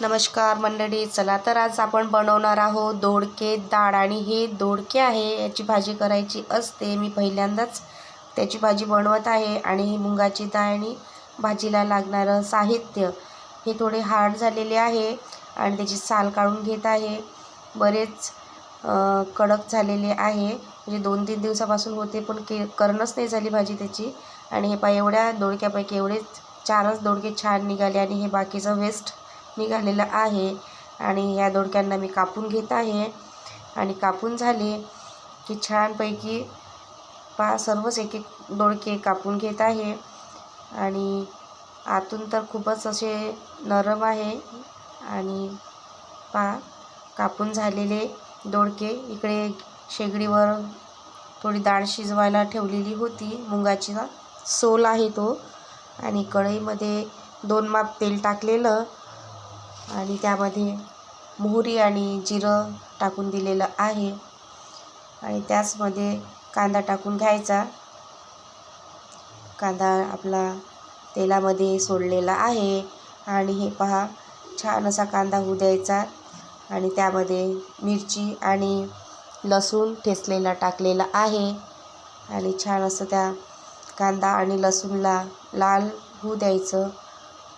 नमस्कार मंडळी चला तर आज आपण बनवणार आहोत दोडके डाळ आणि हे दोडके आहे याची भाजी करायची असते. मी पहिल्यांदाच त्याची भाजी बनवत आहे आणि ही मुंगाची डाळ आणि भाजीला लागणारं साहित्य हे थोडे हार्ड झालेले आहे आणि त्याची साल काढून घेत आहे. बरेच कडक झालेले आहे. म्हणजे दोन तीन दिवसापासून होते पण के करणंच नाही झाली भाजी त्याची. आणि हे पा एवढ्या दोडक्यापैकी एवढेच चारच दोडके छान निघाले आणि हे बाकीचं वेस्ट निघालेलं आहे. आणि ह्या दोडक्यांना मी कापून घेत आहे. आणि कापून झाले की छानपैकी पहा सर्वच एक एक दोडके कापून घेत आहे. आणि आतून तर खूपच असे नरम आहे. आणि पहा कापून झालेले दोडके इकडे शेगडीवर थोडी डाळ शिजवायला ठेवलेली होती. मुंगाची सोल आहे तो. आणि कढईमध्ये दोन माप तेल टाकलेलं. आणि त्यामध्ये मोहरी आणि जिरं टाकून दिलेलं आहे. आणि त्याचमध्ये कांदा टाकून घ्यायचा. कांदा आपला तेलामध्ये सोडलेला आहे. आणि हे पहा छान असा कांदा होऊ द्यायचा. आणि त्यामध्ये मिरची आणि लसूण ठेचलेला टाकलेला आहे. आणि छान असं त्या कांदा आणि लसूणला लाल होऊ द्यायचं.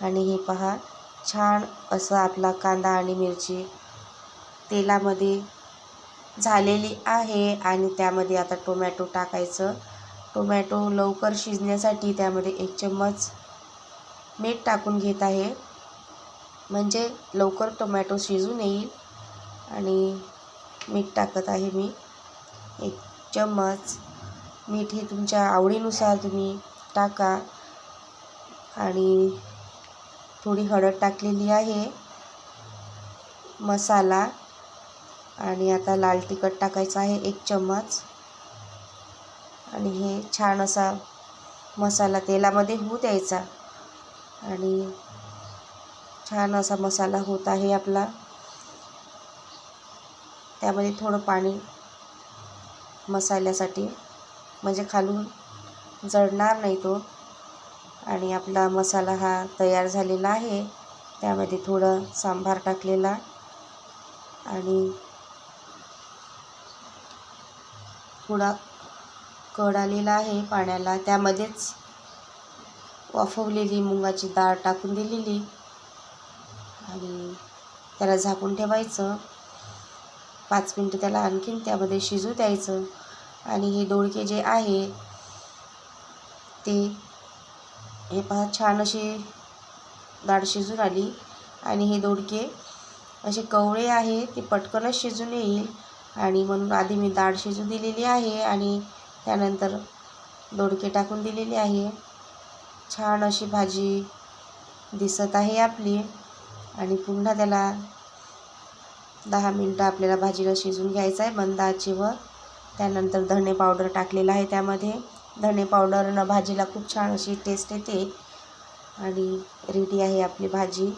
आणि हे पहा छान असं आपला कांदा आणि मिरची तेलामध्ये झालेली आहे आणि त्यामध्ये आता टोमॅटो टाकायचं. टोमॅटो लवकर शिजण्यासाठी त्यामध्ये एक चम्मच मीठ टाकून घेत आहे. म्हणजे लवकर टोमॅटो शिजून येईल आणि मीठ टाकत आहे मी. एक चम्मच मीठ हे तुमच्या आवडीनुसार तुम्ही टाका आणि थोडी हळद टाकलेली आहे. मसाला. आणि आता लाल तिखट टाकायचं आहे एक चम्मच. आणि हे छान असा मसाला तेलामध्ये होऊ द्यायचा. आणि छान असा मसाला होत आहे आपला. त्यामध्ये थोडं पाणी मसाल्यासाठी. म्हणजे खालून जळणार नाही तो. आणि आपला मसाला हा तयार झालेला आहे. त्यामध्ये थोडं सांबार टाकलेला. आणि थोडा कड आलेला आहे पाण्याला. त्यामध्येच वाफवलेली मुगाची डाळ टाकून दिलेली. आणि त्याला झाकून ठेवायचं. पाच मिनटं त्याला आणखीन त्यामध्ये शिजू द्यायचं. आणि हे दोडके जे आहे ते हे पहा छान अशी डाळ शिजून आली. आणि हे दोडके असे कवळे आहे ते पटकनच शिजून येईल. आणि म्हणून आधी मी डाळ शिजू दिलेली आहे आणि त्यानंतर दोडके टाकून दिलेले आहे. छान अशी भाजी दिसत आहे आपली. आणि पुन्हा त्याला दहा मिनटं आपल्याला भाजीला शिजून घ्यायचं आहे मंद आचेवर. त्यानंतर धणे पावडर टाकलेला आहे त्यामध्ये. धणे पावडरनं भाजीला खूप छान अशी टेस्ट येते. आणि रेडी आहे आपली भाजी.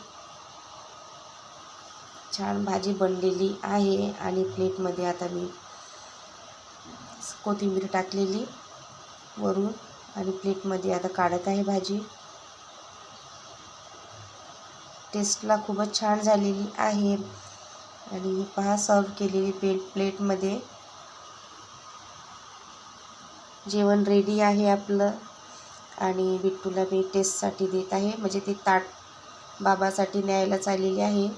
छान भाजी बनलेली आहे आणि प्लेटमध्ये आता मी कोथिंबीर टाकलेली वरून आणि प्लेटमध्ये आता काढत आहे भाजी. टेस्टला खूपच छान झालेली आहे. आणि पहा सर्व केलेली प्लेट प्लेटमध्ये जेवण रेडी आहे आपलं. आणि बिट्टूला मी टेस्टसाठी देत आहे. म्हणजे ती ताट बाबासाठी न्यायला चाललेली आहे.